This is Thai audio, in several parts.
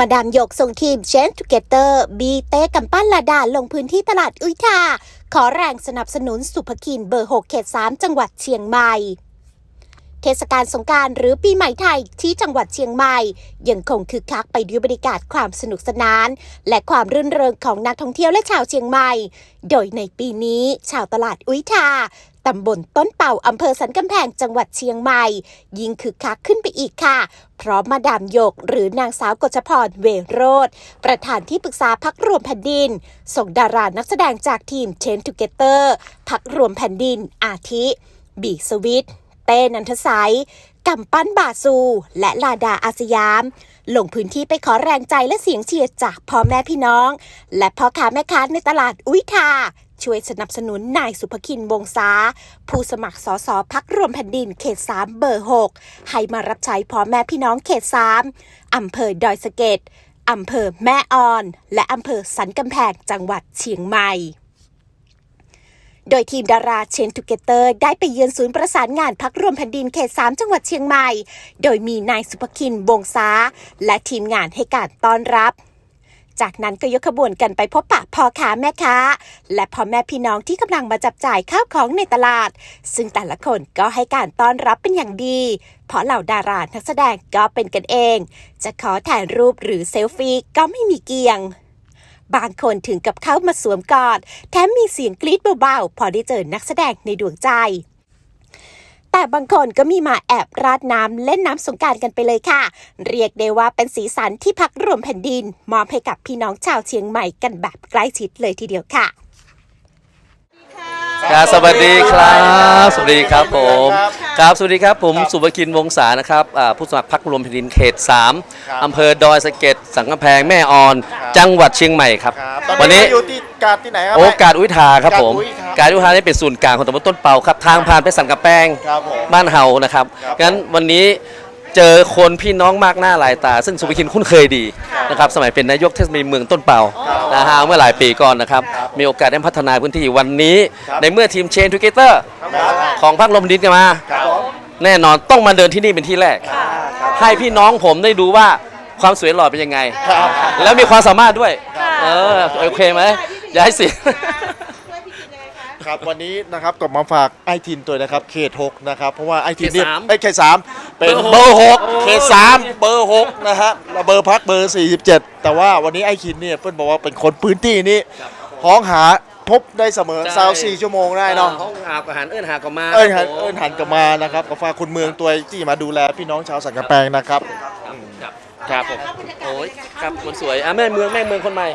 มาดามหยกส่งทีมเชนทูเกเตอร์บีเต้กำปั้นลาดาลงพื้นที่ตลาดอุยทาขอแรงสนับสนุนสุภคินเบอร์ 6 เขต 3 จังหวัดเชียงใหม่เทศกาลสงการหรือปีใหม่ไทยที่จังหวัดเชียงใหม่ ยังคงคึกคักไปด้วยบรรยากาศความสนุกสนาน และความรื่นเริงของนักท่องเที่ยวและชาวเชียงใหม่ โดยในปีนี้ชาวตลาดอุยทา ตำบลต้นเป่าอำเภอสันกำแพงจังหวัดเชียงใหม่ ยิ่งคึกคักขึ้นไปอีกค่ะ เพราะมาดามยกหรือนางสาวกฤษพรเวโรธประธานที่ปรึกษาพักรวมแผ่นดิน ส่งดารานักแสดงจากทีมเชนทูเกเตอร์พักรวมแผ่นดิน อาทิ บีสวิทเต้นันทสัยกำปั้นบาซู และลาดาอาสยาม ลงพื้นที่ไปขอแรงใจและเสียงเชียร์จากพ่อแม่พี่น้อง และพ่อค้าแม่ค้าในตลาดอุ้ยทา ช่วยสนับสนุนนายสุภคินวงศาผู้สมัครสสพักรวมแผ่นดินเขต 3 เบอร์ 6 ให้มารับใช้พ่อแม่พี่น้องเขต 3 อำเภอดอยสะเก็ดอำเภอแม่ออน และอำเภอสันกำแพงจังหวัดเชียงใหม่โดยทีมดาราเชนทูเกเตอร์ได้ไปเยือนศูนย์ประสานงานพักรวมแผ่นดินเขต 3 จังหวัดเชียงใหม่ โดยมีนายสุภคินวงศาและทีมงานให้การต้อนรับ จากนั้นก็ยกขบวนกันไปพบปะพ่อค้าแม่ค้า และพ่อแม่พี่น้องที่กำลังมาจับจ่ายข้าวของในตลาด ซึ่งแต่ละคนก็ให้การต้อนรับเป็นอย่างดี เพราะเหล่าดารานักแสดงก็เป็นกันเอง จะขอถ่ายรูปหรือเซลฟี่ก็ไม่มีเกียงบางคนถึงกับเข้ามาสวมกอด แถมมีเสียงกรี๊ดเบาๆ พอได้เจอนักแสดงในดวงใจ แต่บางคนก็มีมาแอบราดน้ำเล่นน้ำสงกรารกันไปเลยค่ะ เรียกได้ว่าเป็นสีสันที่พักรวมแผ่นดิน มอบให้กับพี่น้องชาวเชียงใหม่กันแบบใกล้ชิดเลยทีเดียวค่ะครับสวัสดีครับ สวัสดีครับผม ครับครับสวัสดีครับผมครับสุภกินวงศานะครับอ่าผู้สมัครพรรครวมแผ่นดินเขตครับ3อำเภอดอยสะเก็ดสังกำแพงแม่ออนครับจังหวัดเชียงใหม่ครับครับตอน วันนี้นี้อยู่ที่กาดที่ไหนครับ โอกาสอุยทาครับผม กาดอุยทาการอุยทานี่เป็นศูนย์กลางของตำบลต้นเปาครับ ทางผ่านไปสังกำแพงครับผมบ้านเฮานะครับ ครับงั้นวันนี้เจอคนพี่น้องมากหน้าหลายตา ซึ่งสุภกินคุ้นเคยดีนะครับ สมัยเป็นนายกเทศมนตรีเมืองต้นเป่านะฮะเมื่อหลายปีก่อนนะครับ มีโอกาสได้พัฒนาพื้นที่วันนี้ ครับ ในเมื่อทีมเชนทูเกเตอร์ครับของพรรคลมดินกันมา ครับผมแน่นอนต้องมาเดินที่นี่เป็นที่แรก ให้พี่น้องผมได้ดูว่าความสวยหล่อเป็นยังไง ครับ แล้วมีความสามารถด้วย เออโอเคไหมอย่าให้เสียครับวันนี้นะครับก็มาฝากไอทินตัวนะครับเขตหกนะครับเพราะว่าไอทินเนี่ยเขตสามไอยเขตสามเป็นเบเบออร์ร์หหกกเขตสามเบอร์หกนะฮะแล้วเบอร์พักเบอร์สี่สิบเจ็ดแต่ว่าวันนี้ไอทินเนี่ยเพื่อนบอกว่าเป็นคนพื้นที่นี้ห้องหาพบได้เสมอใช่สาวสี่ชั่วโมงได้เนาะห้องหาอาหารเอื้อนหาก็มาเอิญหันครับผมเอิญหันกลับมานะครับก็ฝากคุณเมืองตัวที่มาดูแลพี่น้องชาวสันกำแพงนะครับ ครับ ครับผมโอ้ยครับคนสวยอะแม่เมืองแม่เมืองคนใหม่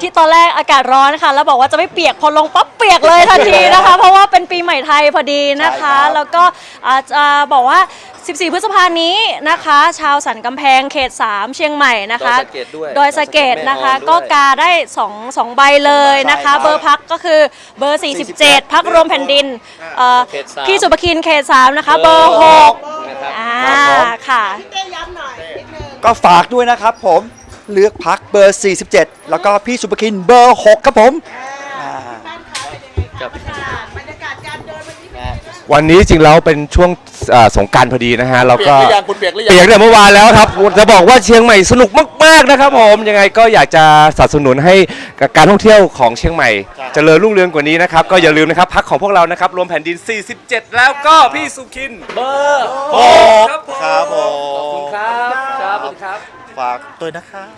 ที่ตอนแรกอากาศร้อนนะคะแล้วบอกว่าจะไม่เปียกพอลงปั๊บเปียกเลยทันทีนะคะ เพราะว่าเป็นปีใหม่ไทยพอดีนะคะใช่ครับแล้วก็อาจจะบอกว่า 14 พฤษภานี้นะคะ ชาวสันกำแพงเขต 3 เชียงใหม่นะคะดอยสะเก็ดด้วยดอยสะเกดนะคะแม่ออนด้วยก็กาได้2 2ใบเลยนะคะใช่ครับเบอร์พักก็คือเบอร์ 47 พักรวมแผ่นดินเอ่อเขตสามพี่สุภคินเขต 3 นะคะ เบอร์นะ ครับ6อ่าค่ะก็ฝากด้วยนะครับผมเลือกพักเบอร์ 47 แล้วก็พี่สุภคินเบอร์ 6 ครับผม อ่า ครับ วันนี้จริงแล้วเป็นช่วงเอ่อสงกรารพอดีนะฮะแล้วเปียก็กหรือยังคุณเปียกหรือยัง เปียกเนี่ยเมื่อวานแล้วครับจะบอกว่าเชียงใหม่สนุกมากๆนะครับผมยังไงก็อยากจะสนับสนุนให้กับการท่องเที่ยวของเชียงใหม่ครับเจริญรุ่งเรืองกว่านี้นะครับก็อย่าลืมนะครับพักของพวกเรานะครับรวมแผ่นดิน 47 แล้วก็พี่สุขินเบอร์หกครับผม ครับผม ขอบคุณครับ ครับขอบคุณครับฝากด้วยนะครับ